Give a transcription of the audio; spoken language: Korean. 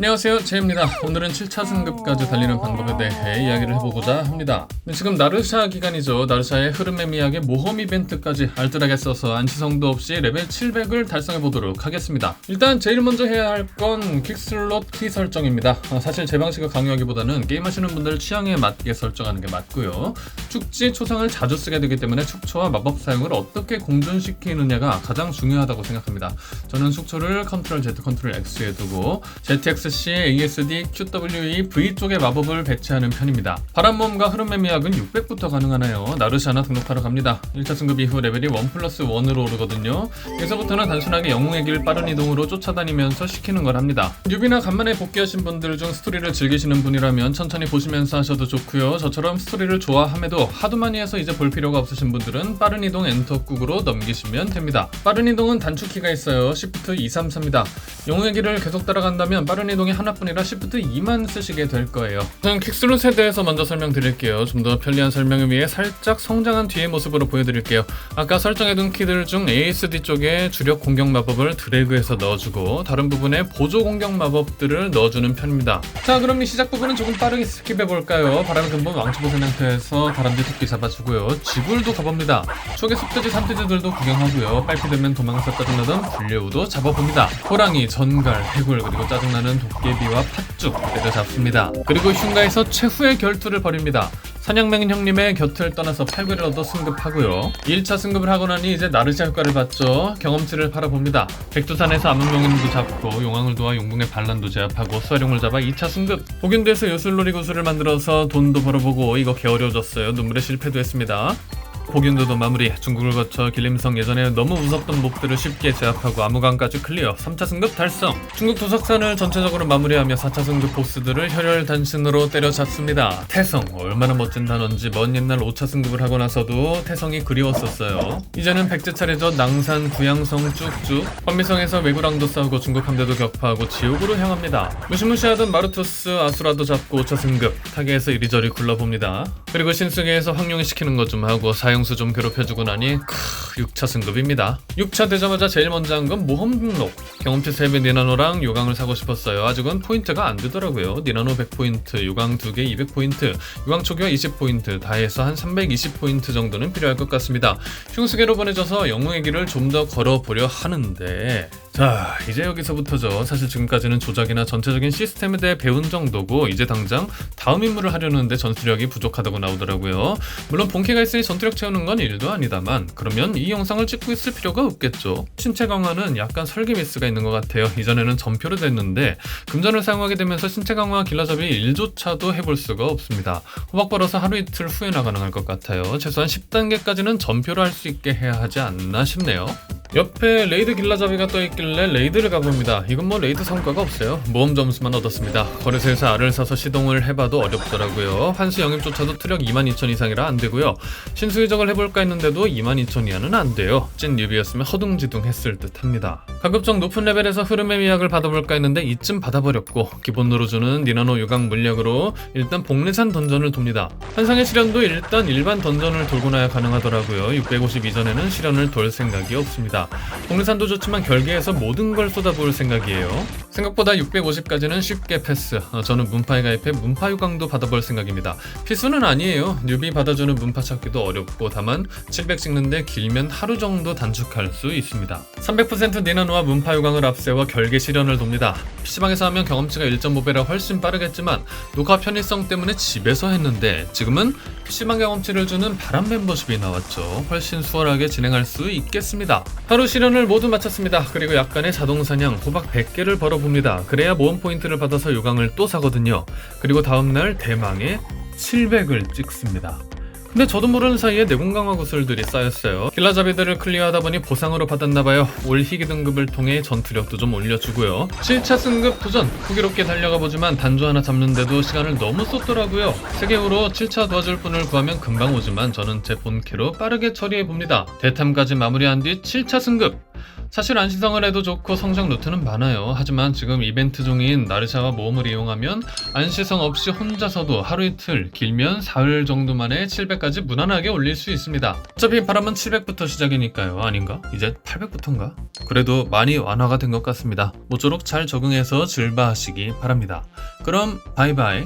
안녕하세요. 제입니다. 오늘은 7차 승급까지 달리는 방법에 대해 이야기를 해보고자 합니다. 네, 지금 나르샤 기간이죠. 나르샤의 흐름의 미학의 모험 이벤트까지 알뜰하게 써서 안치성도 없이 레벨 700을 달성해 보도록 하겠습니다. 일단 제일 먼저 해야 할건 킥슬롯 키 설정입니다. 아, 사실 제 방식을 강요하기보다는 게임하시는 분들 취향에 맞게 설정하는 게 맞고요. 축지 초상을 자주 쓰게 되기 때문에 축초와 마법 사용을 어떻게 공존시키느냐가 가장 중요하다고 생각합니다. 저는 축초를 컨트롤 Z 컨트롤 X에 두고 ZXC, ASD, QWE, V 쪽의 마법을 배치하는 편입니다. 바람몸과 흐름의 미학은 600부터 가능하나요? 나르샤나 등록하러 갑니다. 1차 승급 이후 레벨이 1 플러스 1으로 오르거든요. 여기서부터는 단순하게 영웅의 길 빠른 이동으로 쫓아다니면서 시키는 걸 합니다. 뉴비나 간만에 복귀하신 분들 중 스토리를 즐기시는 분이라면 천천히 보시면서 하셔도 좋고요. 저처럼 스토리를 좋아함에도 하도 많이 해서 이제 볼 필요가 없으신 분들은 빠른 이동 엔터꾹으로 넘기시면 됩니다. 빠른 이동은 단축키가 있어요. Shift 2, 3, 4입니다. 영웅의 길을 계속 따라간다면 빠른 이동 이 하나뿐이라 Shift 2만 쓰시게 될 거예요. 우선 퀵슬롯에 대해서 먼저 설명드릴게요. 좀 더 편리한 설명을 위해 살짝 성장한 뒤의 모습으로 보여드릴게요. 아까 설정해둔 키들 중 ASD 쪽에 주력 공격 마법을 드래그해서 넣어주고 다른 부분에 보조 공격 마법들을 넣어주는 편입니다. 자 그럼 이 시작 부분은 조금 빠르게 스킵해볼까요? 바람 근본 왕초보 상태에서 다람쥐 토끼 잡아주고요. 지굴도 가봅니다. 초계 숲돼지 산돼지들도 구경하고요. 빨피되면 도망서 짜증나던 불려우도 잡아봅니다. 호랑이, 전갈, 해골 그리고 짜증나는 도깨비와 팥죽 때려 잡습니다. 그리고 흉가에서 최후의 결투를 벌입니다. 사냥맹 형님의 곁을 떠나서 8괴를 얻어 승급하고요. 1차 승급을 하고 나니 이제 나르샤 효과를 받죠. 경험치를 팔아봅니다. 백두산에서 암흑용인도 잡고 용왕을 도와 용궁의 반란도 제압하고 수화룡을 잡아 2차 승급. 복인도에서 요술놀이 구슬을 만들어서 돈도 벌어보고 이거 개 어려워졌어요. 눈물에 실패도 했습니다. 복윤도도 마무리. 중국을 거쳐 길림성 예전에 너무 무섭던 몹들을 쉽게 제압하고 암흑강까지 클리어. 3차 승급 달성. 중국 도석산을 전체적으로 마무리하며 4차 승급 보스들을 혈혈단신으로 때려잡습니다. 태성. 얼마나 멋진 단어인지 먼 옛날 5차 승급을 하고 나서도 태성이 그리웠었어요. 이제는 백제 차례죠. 낭산 구양성 쭉쭉. 환미성에서 외구랑도 싸우고 중국 함대도 격파하고 지옥으로 향합니다. 무시무시하던 마르투스 아수라도 잡고 5차 승급. 타계에서 이리저리 굴러봅니다. 그리고 신승에서 황룡이 시키는 것 좀 하고 사형 영수 좀 괴롭혀주고 나니 크 6차 승급입니다. 6차 되자마자 제일 먼저 한 건 모험 등록. 경험치 3배 니나노랑 요강을 사고 싶었어요. 아직은 포인트가 안 되더라고요. 니나노 100포인트 요강 2개 200포인트 요강 초기화 20포인트 다 해서 한 320포인트 정도는 필요할 것 같습니다. 흉수계로 보내줘서 영웅의 길을 좀 더 걸어보려 하는데 자 이제 여기서부터죠. 사실 지금까지는 조작이나 전체적인 시스템에 대해 배운 정도고 이제 당장 다음 임무를 하려는데 전투력이 부족하다고 나오더라고요. 물론 본캐가 있으니 전투력 채우는 건 일도 아니다만 그러면 이 영상을 찍고 있을 필요가 없겠죠. 신체 강화는 약간 설계 미스가 있는 것 같아요. 이전에는 전표로 됐는데 금전을 사용하게 되면서 신체 강화 길라잡이 일조차도 해볼 수가 없습니다. 호박 벌어서 하루 이틀 후에나 가능할 것 같아요. 최소한 10단계까지는 전표로 할 수 있게 해야 하지 않나 싶네요 옆에 레이드 길라잡이가 떠있길래 레이드를 가봅니다. 이건 뭐 레이드 성과가 없어요. 모험 점수만 얻었습니다. 거래소에서 알을 사서 시동을 해봐도 어렵더라고요. 환수 영입조차도 트력 22,000 이상이라 안 되고요. 신수 이적을 해볼까 했는데도 22,000 이하는 안 돼요. 찐 뉴비였으면 허둥지둥 했을 듯 합니다. 가급적 높은 레벨에서 흐름의 미학을 받아볼까 했는데 이쯤 받아버렸고 기본으로 주는 니나노 유강 물약으로 일단 복리산 던전을 돕니다. 한상의 실현도 일단 일반 던전을 돌고 나야 가능하더라고요. 650 이전에는 실현을 돌 생각이 없습니다. 복리산도 좋지만 결계에서 모든 걸 쏟아부을 생각이에요. 생각보다 650까지는 쉽게 패스. 어, 저는 문파에 가입해 문파 유강도 받아볼 생각입니다. 필수는 아니에요. 뉴비 받아주는 문파 찾기도 어렵고 다만 700 찍는데 길면 하루 정도 단축할 수 있습니다. 300% 니나노 와 문파 유강을 앞세워 결계 실현을 돕니다. PC방에서 하면 경험치가 1.5배라 훨씬 빠르겠지만 녹화 편의성 때문에 집에서 했는데 지금은 PC방 경험치를 주는 바람 멤버십이 나왔죠. 훨씬 수월하게 진행할 수 있겠습니다. 하루 실현을 모두 마쳤습니다. 그리고 약간의 자동 사냥 호박 100개를 벌어봅니다. 그래야 모험 포인트를 받아서 요강을 또 사거든요. 그리고 다음날 대망의 700을 찍습니다. 근데 저도 모르는 사이에 내공 강화 구슬들이 쌓였어요. 길라잡이들을 클리어하다 보니 보상으로 받았나봐요. 올 희귀 등급을 통해 전투력도 좀 올려주고요. 7차 승급 도전! 후기롭게 달려가 보지만 단조 하나 잡는데도 시간을 너무 쏟더라고요. 세계으로 7차 도와줄 분을 구하면 금방 오지만 저는 제 본캐로 빠르게 처리해봅니다. 대탐까지 마무리한 뒤 7차 승급! 사실 안시성을 해도 좋고 성장 루트는 많아요. 하지만 지금 이벤트 중인 나르샤와 모험을 이용하면 안시성 없이 혼자서도 하루 이틀 길면 사흘 정도 만에 700까지 무난하게 올릴 수 있습니다. 어차피 바람은 700부터 시작이니까요. 아닌가? 이제 800부터인가? 그래도 많이 완화가 된 것 같습니다. 모쪼록 잘 적응해서 즐바하시기 바랍니다. 그럼 바이바이.